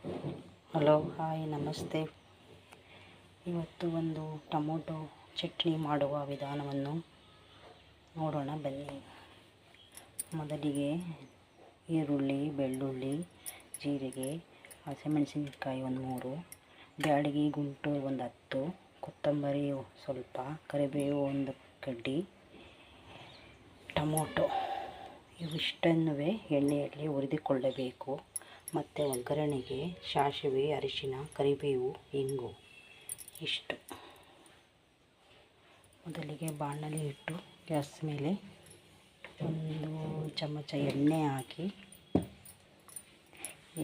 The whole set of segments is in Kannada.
ಹಲೋ, ಹಾಯ್, ನಮಸ್ತೆ. ಇವತ್ತು ಒಂದು ಟೊಮೊಟೊ ಚಟ್ನಿ ಮಾಡುವ ವಿಧಾನವನ್ನು ನೋಡೋಣ, ಬನ್ನಿ. ಮೊದಲಿಗೆ ಈರುಳ್ಳಿ, ಬೆಳ್ಳುಳ್ಳಿ, ಜೀರಿಗೆ, ಹಸಿಮೆಣಸಿನಕಾಯಿ ಒಂದು ಮೂರು, ಬ್ಯಾಡಗಿ ಗುಂಟು ಒಂದು ಹತ್ತು, ಕೊತ್ತಂಬರಿ ಸ್ವಲ್ಪ, ಕರಿಬೇವು ಒಂದು ಕಡ್ಡಿ, ಟೊಮೊಟೊ. ಇವಿಷ್ಟನ್ನೂ ಎಣ್ಣೆಯಲ್ಲಿ ಹುರಿದುಕೊಳ್ಳಬೇಕು. ಮತ್ತು ಒಗ್ಗರಣೆಗೆ ಸಾಸಿವೆ ಅರಿಶಿನ, ಕರಿಬೇವು, ಇಂಗು ಇಷ್ಟು. ಮೊದಲಿಗೆ ಬಾಣಲಿ ಇಟ್ಟು ಗ್ಯಾಸ್ ಮೇಲೆ ಒಂದು ಚಮಚ ಎಣ್ಣೆ ಹಾಕಿ,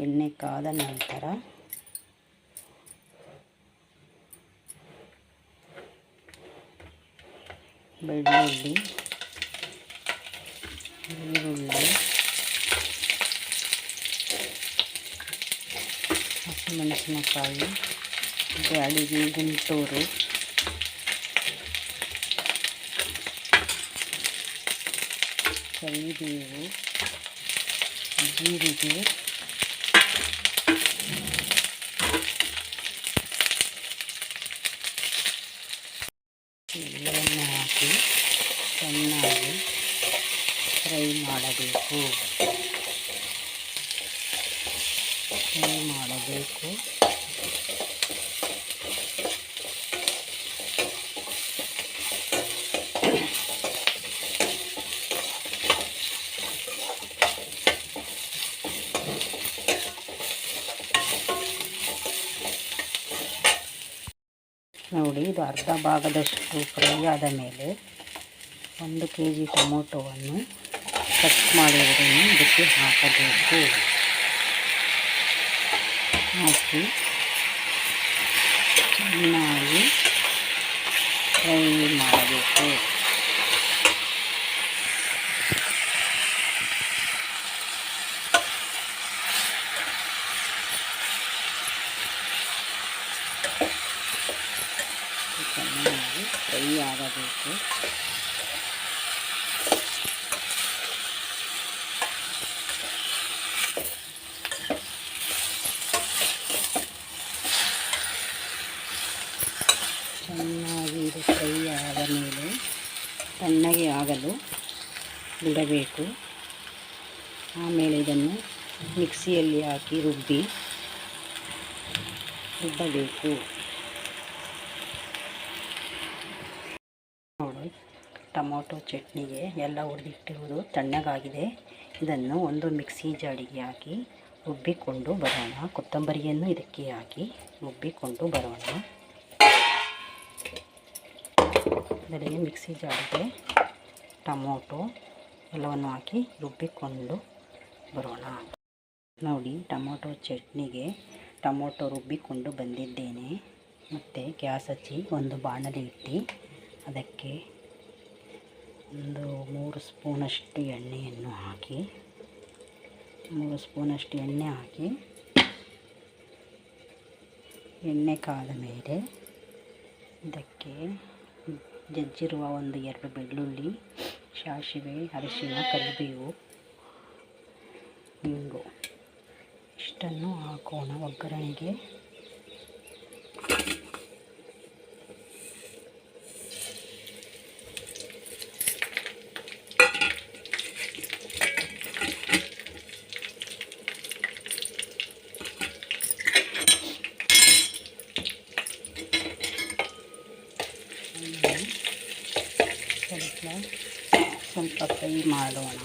ಎಣ್ಣೆ ಕಾದ ನಂತರ ಬೆಳ್ಳುಳ್ಳಿ, ಈರುಳ್ಳಿ ಹಸಿಮೆಣಸಿನಕಾಯಿ ಬ್ಯಾಡಿಗೆ ಗುಂಟೂರು. ಕರಿಬೇವು ಜೀರಿಗೆ. ಎಲ್ಲವನ್ನು ಹಾಕಿ ಚೆನ್ನಾಗಿ ಫ್ರೈ ಮಾಡಬೇಕು. ಫ್ರೈ ಮಾಡಬೇಕು. ನೋಡಿ, ಇದು ಅರ್ಧ ಭಾಗದಷ್ಟು ಫ್ರೈ ಆದ ಮೇಲೆ ಒಂದು ಕೆ ಜಿ ಟೊಮೊಟೊವನ್ನು ಕಟ್ ಮಾಡಿರುವುದನ್ನು ಇದಕ್ಕೆ ಹಾಕಬೇಕು. ಹಾಕಿ ಚೆನ್ನಾಗಿ ಫ್ರೈ ಮಾಡಬೇಕು ಚೆನ್ನಾಗಿ ಫ್ರೈ ಆಗಬೇಕು ಚೆನ್ನಾಗಿ ಇದು ಫ್ರೈ ಆದ ಮೇಲೆ ತಣ್ಣಗೆ ಆಗಲು ಬಿಡಬೇಕು. ಆಮೇಲೆ ಇದನ್ನು ಮಿಕ್ಸಿಯಲ್ಲಿ ಹಾಕಿ ರುಬ್ಬಿ ರುಬ್ಬಬೇಕು. ನೋಡಿ, ಟೊಮೊಟೊ ಚಟ್ನಿಗೆ ಎಲ್ಲ ಹುರಿದಿಟ್ಟಿರುವುದು ತಣ್ಣಗಾಗಿದೆ. ಇದನ್ನು ಒಂದು ಮಿಕ್ಸಿ ಜಾಡಿಗೆ ಹಾಕಿ ರುಬ್ಬಿಕೊಂಡು ಬರೋಣ. ಕೊತ್ತಂಬರಿಯನ್ನು ಇದಕ್ಕೆ ಹಾಕಿ ರುಬ್ಬಿಕೊಂಡು ಬರೋಣ. ಮೊದಲಿಗೆ ಮಿಕ್ಸಿ ಜಾರಿಗೆ ಟೊಮೊಟೊ ಎಲ್ಲವನ್ನು ಹಾಕಿ ರುಬ್ಬಿಕೊಂಡು ಬರೋಣ. ನೋಡಿ, ಟೊಮೊಟೊ ಚಟ್ನಿಗೆ ಟೊಮೊಟೊ ರುಬ್ಬಿಕೊಂಡು ಬಂದಿದ್ದೇನೆ. ಮತ್ತು ಗ್ಯಾಸ್ ಹಚ್ಚಿ ಒಂದು ಬಾಣಲಿ ಇಟ್ಟು ಅದಕ್ಕೆ ಒಂದು ಮೂರು ಸ್ಪೂನಷ್ಟು ಎಣ್ಣೆಯನ್ನು ಹಾಕಿ, ಮೂರು ಸ್ಪೂನಷ್ಟು ಎಣ್ಣೆ ಹಾಕಿ, ಎಣ್ಣೆ ಕಾದ ಮೇಲೆ ಇದಕ್ಕೆ ಜಜ್ಜಿರುವ ಒಂದು ಎರಡು ಬೆಳ್ಳುಳ್ಳಿ ಸಾಸಿವೆ ಅರಿಶಿನ ಕರಿಬೇವು ಇಂಗು. ಇಷ್ಟನ್ನು ಹಾಕೋಣ ಒಗ್ಗರಣೆಗೆ. ಸ್ವಲ್ಪ ಸ್ವಲ್ಪ ಫ್ರೈ ಮಾಡೋಣ.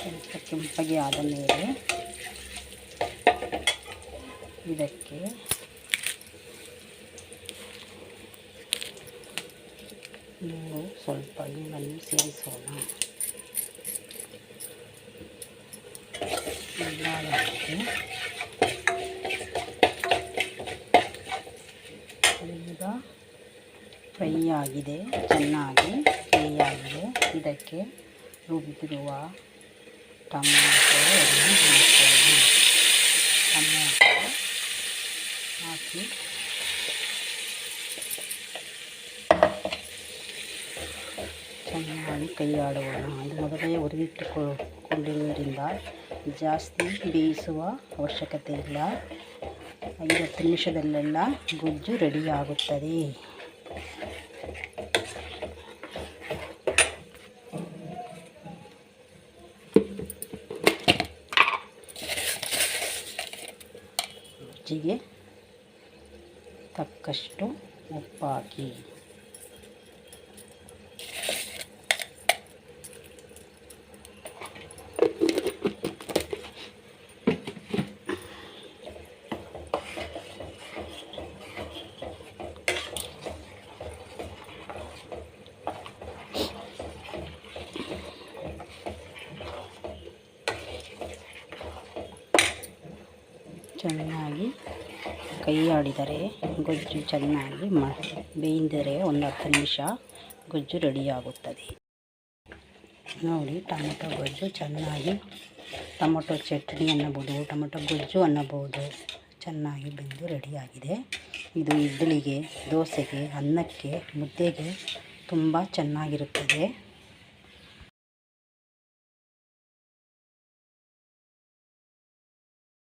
ಸ್ವಲ್ಪ ಕೆಂಪಗೆ ಆದ ಮೇಲೆ ಇದಕ್ಕೆ ನೀವು ಸ್ವಲ್ಪ ಸೇರಿಸೋಣ. ಎಲ್ಲದಕ್ಕೆ ಫ್ರೈ ಆಗಿದೆ ಚೆನ್ನಾಗಿ ಫ್ರೈ ಆಗಿದೆ ಇದಕ್ಕೆ ರುಬ್ಬಿರುವ ಟೊಮೊಟೊವನ್ನು ಹಾಕೋಣ. ಟೊಮೊಟೊ ಹಾಕಿ ಚೆನ್ನಾಗಿ ಕೈ ಆಡುவோಣ ಇದು ಮೊದಲೇ ಹುರಿದಿಟ್ಟುಕೊಂಡಿರುವುದರಿಂದ ಜಾಸ್ತಿ ಬೇಯಿಸುವ ಅವಶ್ಯಕತೆ ಇಲ್ಲ. ಐವತ್ತು ನಿಮಿಷದಲ್ಲೆಲ್ಲ ಗೊಜ್ಜು ರೆಡಿ ರುಚಿಗೆ ತಕ್ಕಷ್ಟು ಉಪ್ಪು ಚೆನ್ನಾಗಿ ಕೈ ಆಡಿದರೆ ಗೊಜ್ಜು ಚೆನ್ನಾಗಿ ಮ ಬೇಯಿಂದರೆ ಒಂದು ಹತ್ತು ನಿಮಿಷ ಗೊಜ್ಜು ರೆಡಿಯಾಗುತ್ತದೆ ನೋಡಿ, ಟೊಮೊಟೊ ಗೊಜ್ಜು ಚೆನ್ನಾಗಿ, ಟೊಮೊಟೊ ಚಟ್ನಿ ಅನ್ನಬಹುದು ಟೊಮೊಟೊ ಗೊಜ್ಜು ಅನ್ನಬಹುದು ಚೆನ್ನಾಗಿ ಬೆಂದು ರೆಡಿಯಾಗಿದೆ ಇದು ಇಡ್ಲಿಗೆ, ದೋಸೆಗೆ, ಅನ್ನಕ್ಕೆ, ಮುದ್ದೆಗೆ ತುಂಬ ಚೆನ್ನಾಗಿರುತ್ತದೆ.